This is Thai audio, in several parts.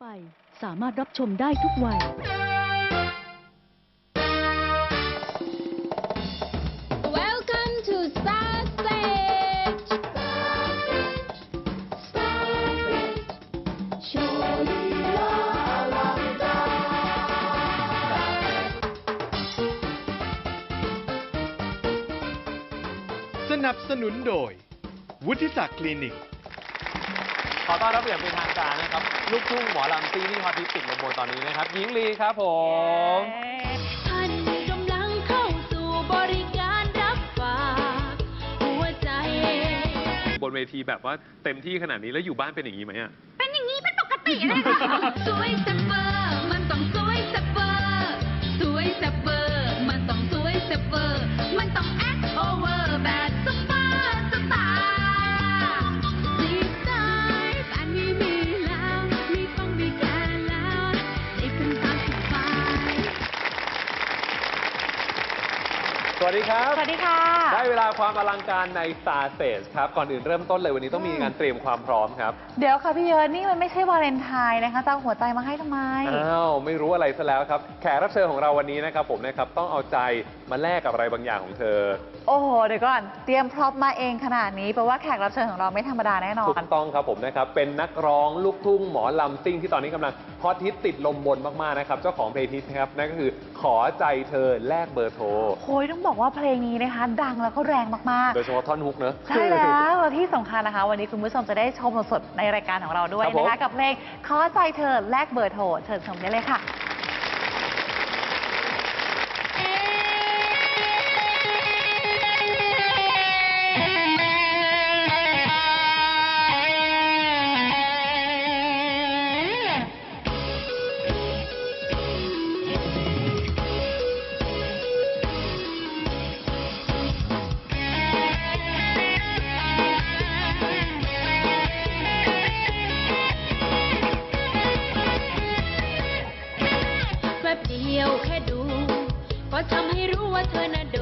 ไป สามารถรับชมได้ทุกวัย Welcome to Star Stage สนับสนุนโดย วุฒิศักดิ์คลินิก ขอต้อนรับอย่างเป็นทางการนะครับ ลูกทุ่งหมอลำซีนี่ฮอตฮิตติดลมบนตอนนี้นะครับหญิงลีครับผม ท่านกำลังเข้าสู่บริการรับฝากหัวใจ บนเวทีแบบว่าเต็มที่ขนาดนี้แล้วอยู่บ้านเป็นอย่างนี้ไหมอะ เป็นอย่างนี้เป็นปกติเลยค่ะสวยแซ่บเบอร์มันต้องสวยแซ่บเบอร์สวยแซ่บเบอร์มันต้องสวยแซ่บเบอร์มันต้อง วัสดีครับ สวัสดีค่ะ ได้เวลาความอลังการใน Star Stage ครับ ก่อนอื่นเริ่มต้นเลยวันนี้ต้องมีงานเตรียมความพร้อมครับ เดี๋ยวค่ะพี่เยินนี่มันไม่ใช่วาเลนไทน์นะคะจะเอาหัวใจมาให้ทำไม อ้าว ไม่รู้อะไรซะแล้วครับ แขกรับเชิญของเราวันนี้นะครับผมนะครับต้องเอาใจมาแลกกับอะไรบางอย่างของเธอ โอ้โห เดี๋ยวก่อน เตรียมพร็อพมาเองขนาดนี้แปลว่าแขกรับเชิญของเราไม่ธรรมดาแน่นอถูน กต้องครับผมนะครับ เป็นนักร้องลูกทุ่งหมอลำซิ่งที่ตอนนี้กำลังฮอตฮิตติดลมบนมากๆนะครับ เจ้าของเพลงฮิตนะครับนั่นก็คือขอใจเธอแลกเบอร์โทร โอ้ยต้องบอกว่าเพลงนี้นะคะ ดังแล้วก็แรงมากโดยเฉพาะท่อนฮุกเนอะๆใช่แล้วแล้วที่สำคัญนะคะ วันนี้คุณผู้ชมจะได้ชมสดๆในรายการของเราด้วยครับผมนะคะ กับเพลงขอใจเธอแลกเบอร์โทรเชิญชมได้เลยค่ะ ยวแค่ดู ก็ทำให้รู้ว่าเธอน่ะโด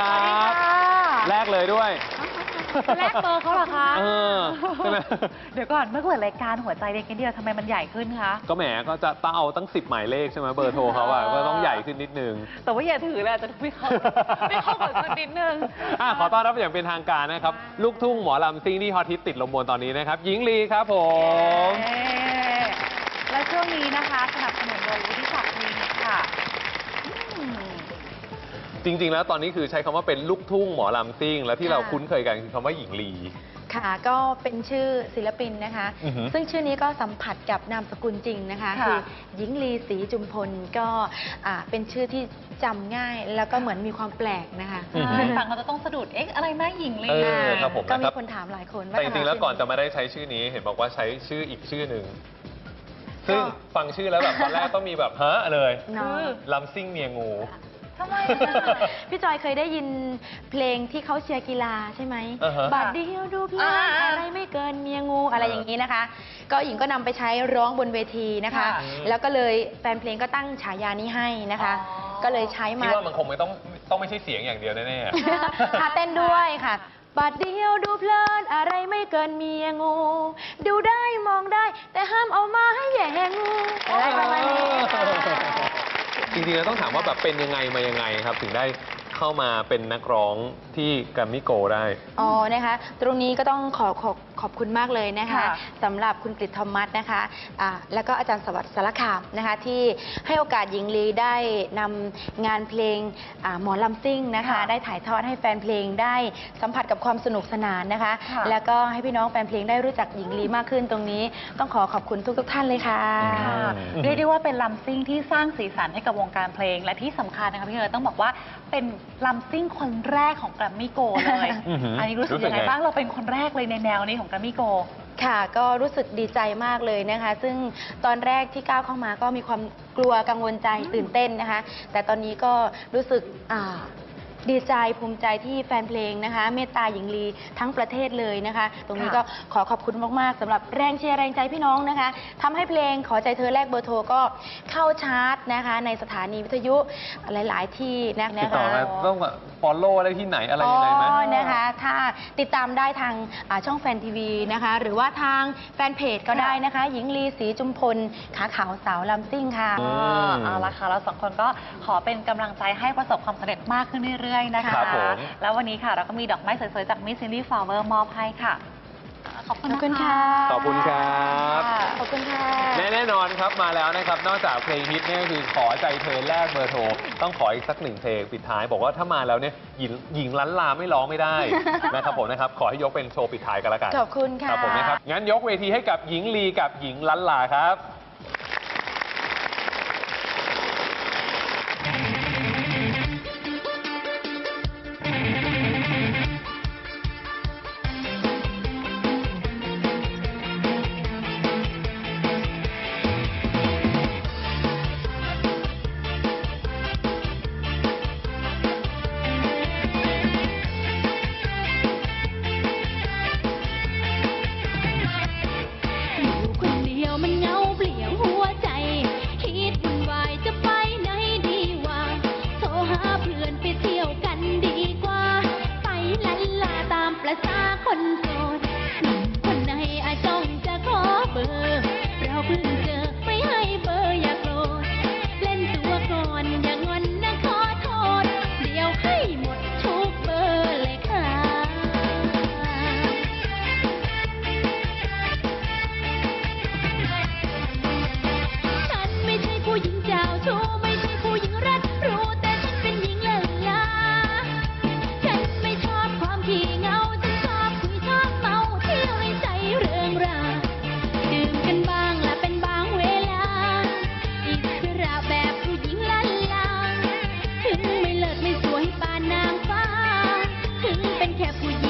ครับค่ะแรกเลยด้วย แลกเบอร์เขาเหรอคะเออใช่ไหม เดี๋ยวก่อนเมื่อเปิดรายการหัวใจเด็กนิดเดียวทำไมมันใหญ่ขึ้นคะ ก็แหมก็จะต้องเอาตั้งสิบหมายเลขใช่ไหมเบอร์โทรเขาอะเออก็ต้องใหญ่ขึ้นนิดนึง แต่ว่าอย่าถือเลยอาจจะไม่เข้าไม่เข้ากับสักนิดนึง อะขอต้อนรับอย่างเป็นทางการนะครับ ลูกทุ่งหมอลำซิ่งที่ฮอตฮิตติดลมบนตอนนี้นะครับหญิงลีครับผม เย้และช่วงนี้นะคะ สนับสนุนโดยวุฒิศักดิ์คลินิกค่ะอืม จริง ๆ แล้วตอนนี้คือใช้คำว่าเป็นลูกทุ่งหมอลำซิ่ง แล้วที่เราค่ะ คุ้นเคยกันคือคำว่าหญิงลี ค่ะก็เป็นชื่อศิลปินนะคะ อือหือซึ่งชื่อนี้ก็สัมผัสกับนามสกุลจริงนะคะค่ะ คือหญิงลีศรีจุมพลก็อ่าเป็นชื่อที่จำง่ายแล้วก็เหมือนมีความแปลกนะคะอือหืใช่อฟังเราจะต้องสะดุด เอ๊ะ อะไรนะหญิงลีเออครับผมก็นะคมีรับ คนถามหลายคนว่าแต่จริงๆ แล้วทำไมก่อนจะมาได้ใช้ชื่อนี้เห็นบอกว่าใช้ชื่ออีกชื่อหนึ่ง ซึ่งก็ฟังชื่อแล้วแบบตอนแรกต้องมีแบบฮะเลยเนาะ ลำซิ่งเมียงู ทำไมพี่จอยเคยได้ยินเพลงที่เขาเชียร์กีฬาใช่ไหมอ่าฮะบาดเดียวดูเพลงอ่าอะไรไม่เกินเมียงูอะไรอย่างนี้นะคะ ก็หญิงก็นำไปใช้ร้องบนเวทีนะคะ ค่ะแล้วก็เลยแฟนเพลงก็ตั้งฉายานี้ให้นะคะ อ๋อ ก็เลยใช้มาที่ว่ามันคงไม่ต้องต้องไม่ใช่เสียงอย่างเดียวแน่ๆอะท่าเต้นด้วยค่ะ บัดเดียวดูเพลินอะไรไม่เกินเมียงู ดูได้มองได้ แต่ห้ามเอามาให้แย่งูอะไรประมาณนี้ค่ะ จริงๆแล้วต้องถามว่าแบบเป็นยังไงมายังไงครับถึงได้ เข้ามาเป็นนักร้องที่แกรมมี่โกลได้ อ๋อ นะคะ ตรงนี้ก็ต้องขอขอบขอบคุณมากเลยนะคะค่ะ สำหรับคุณกฤษทอมัสนะคะอ่าแล้วก็อาจารย์สวัสดิ์สารคามนะคะที่ให้โอกาสหญิงลีได้นำงานเพลงอ่าหมอลำซิ่งนะคะ ค่ะได้ถ่ายทอดให้แฟนเพลงได้สัมผัสกับความสนุกสนานนะคะ ค่ะ แล้วก็ให้พี่น้องแฟนเพลงได้รู้จักหญิงลีมากขึ้นตรงนี้ ต้องขอขอบคุณทุกๆท่านเลยค่ะ ค่ะ อืม เรียกได้ว่าเป็นลำซิ่งที่สร้างสีสันให้กับวงการเพลง และที่สำคัญนะคะพี่เอ๋ต้องบอกว่าเป็นลำซิ่งคนแรกของแกรมมี่โกเลย อือหืออัอันนี้รู้สึกรู้สึกยังไงไง บ้างเราเป็นคนแรกเลยในแนวนี้ของแกรมมี่โก ค่ะก็รู้สึกดีใจมากเลยนะคะ ซึ่งตอนแรกที่ก้าวเข้ามาก็มีความกลัวกังวลใจตื่นเต้นนะคะ แต่ตอนนี้ก็รู้สึกอ่า ดีใจภูมิใจที่แฟนเพลงนะคะ เมตตาหญิงลีทั้งประเทศเลยนะคะ ตรงนี้ค่ะก็ขอขอบคุณมากๆสำหรับแรงเชียร์แรงใจพี่น้องนะคะทำให้เพลงขอใจเธอแลกเบอร์โทรก็เข้าชาร์ตนะคะ ในสถานีวิทยุหลาย ๆ ที่นะติดนะต่อคะมาต้องแบบ follow อะไรที่ไหนอะไรยังไงไหม อ๋อนะคะ ถ้าติดตามได้ทางอ่าช่องแฟนทีวีนะคะ หรือว่าทางแฟนเพจก็ได้นะคะ หญิงลีศรีจุมพล ขาขาวสาวลำซิ่งค่ะ อืม เอาละค่ะเราสองคนก็ขอเป็นกำลังใจให้ประสบความสำเร็จมากขึ้นเรื่อยๆนะคะ ครับผม แล้ววันนี้ค่ะเราก็มีดอกไม้สวยๆ จากมิสซิลี่ฟลาวเวอร์มอบให้ค่ะ ขอบคุณขอบคุณนะค่ะ ขอบคุณครับขอบคุณค่ะแน่แน่นอนครับมาแล้วนะครับ นอกจากเพลงฮิตเนี่ยคือขอใจเธอแลกเบอร์โทร ต้องขออีกสักหนึ่งเพลงปิดท้ายบอกว่าถ้ามาแล้วเนี่ยหญิงหญิงล้านลาไม่ร้องไม่ได้ นะครับผมนะครับ ขอให้ยกเป็นโชว์ปิดท้ายกันละกันขอบคุณค่ะครับผมนะครับงั้นยกเวทีให้กับหญิงลีกับหญิงล้านลาครับ ประสาคนโสดคนไหนอาจต้องจะขอเบอร์เราเพิ่งเจอไม่ให้เบอร์อย่าโกรธเล่นตัวก่อนอย่างงอนนะขอโทษ เดี๋ยวให้หมดทุกเบอร์เลยค่ะ ฉันไม่ใช่ผู้หญิงเจ้าชู้ เป็นแค่ผู้หญิง